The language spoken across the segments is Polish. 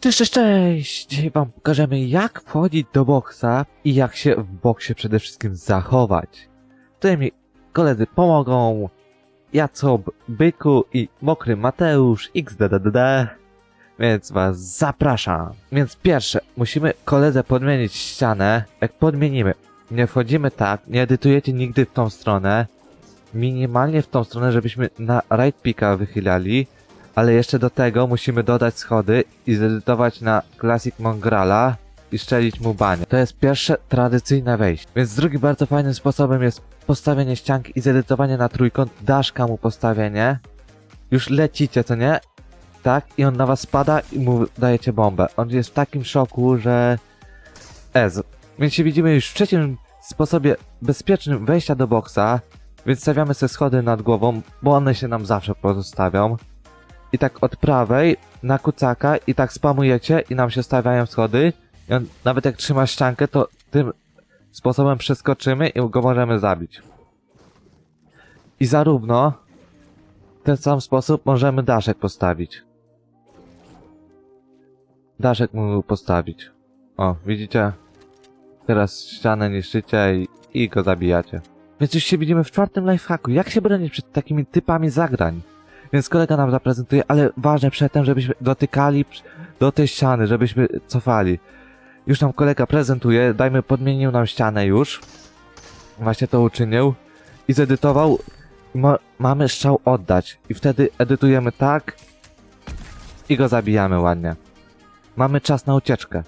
Cześć, cześć, cześć! Dzisiaj wam pokażemy jak wchodzić do boksa i jak się w boksie przede wszystkim zachować. Tutaj mi koledzy pomogą. Jacob, Byku i Mokry Mateusz XDDD. Więc was zapraszam. Więc pierwsze, musimy koledze podmienić ścianę. Jak podmienimy, nie wchodzimy tak, nie edytujecie nigdy w tą stronę. Minimalnie w tą stronę, żebyśmy na right picka wychylali. Ale jeszcze do tego musimy dodać schody i zedytować na Classic Mongrala i szczelić mu banie. To jest pierwsze tradycyjne wejście. Więc drugim bardzo fajnym sposobem jest postawienie ścianki i zedytowanie na trójkąt, daszka mu postawienie. Już lecicie, co nie? Tak? I on na was spada i mu dajecie bombę. On jest w takim szoku, że... Ez. Więc się widzimy już w trzecim sposobie bezpiecznym wejścia do boksa. Więc stawiamy sobie schody nad głową, bo one się nam zawsze pozostawią i tak od prawej na kucaka i tak spamujecie i nam się stawiają schody. I on, nawet jak trzyma ściankę, to tym sposobem przeskoczymy i go możemy zabić. I zarówno w ten sam sposób możemy daszek postawić. Daszek mógł postawić. O, widzicie? Teraz ścianę niszczycie i, i go zabijacie. Więc już się widzimy w czwartym lifehacku. Jak się bronić przed takimi typami zagrań? Więc kolega nam zaprezentuje, ale ważne przedtem, żebyśmy dotykali do tej ściany, żebyśmy cofali. Już nam kolega prezentuje, dajmy, podmienił nam ścianę już. Właśnie to uczynił. I zedytował. Ma, mamy strzał oddać. I wtedy edytujemy tak. I go zabijamy ładnie. Mamy czas na ucieczkę.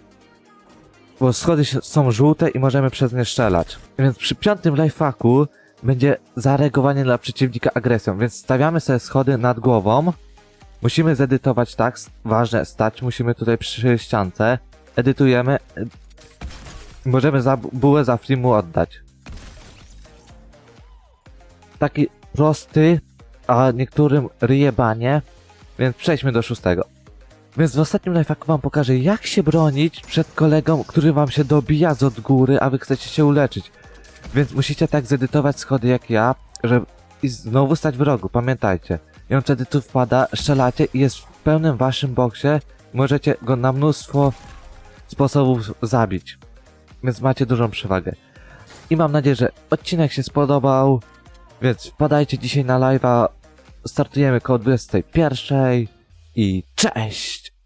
Bo schody są żółte i możemy przez nie strzelać. Więc przy piątym lifehacku będzie zareagowanie dla przeciwnika agresją, więc stawiamy sobie schody nad głową. Musimy zedytować tak, ważne, stać musimy tutaj przy ściance. Edytujemy. ed- Możemy za bułę za free mu oddać. Taki prosty, a niektórym ryje banie, więc przejdźmy do szóstego. Więc w ostatnim lifehacku wam pokażę, jak się bronić przed kolegą, który wam się dobija z od góry, a wy chcecie się uleczyć. Więc musicie tak zedytować schody jak ja, żeby i znowu stać w rogu, pamiętajcie. I on wtedy tu wpada, strzelacie i jest w pełnym waszym boksie. Możecie go na mnóstwo sposobów zabić. Więc macie dużą przewagę. I mam nadzieję, że odcinek się spodobał. Więc wpadajcie dzisiaj na live'a. Startujemy koło 21. I cześć!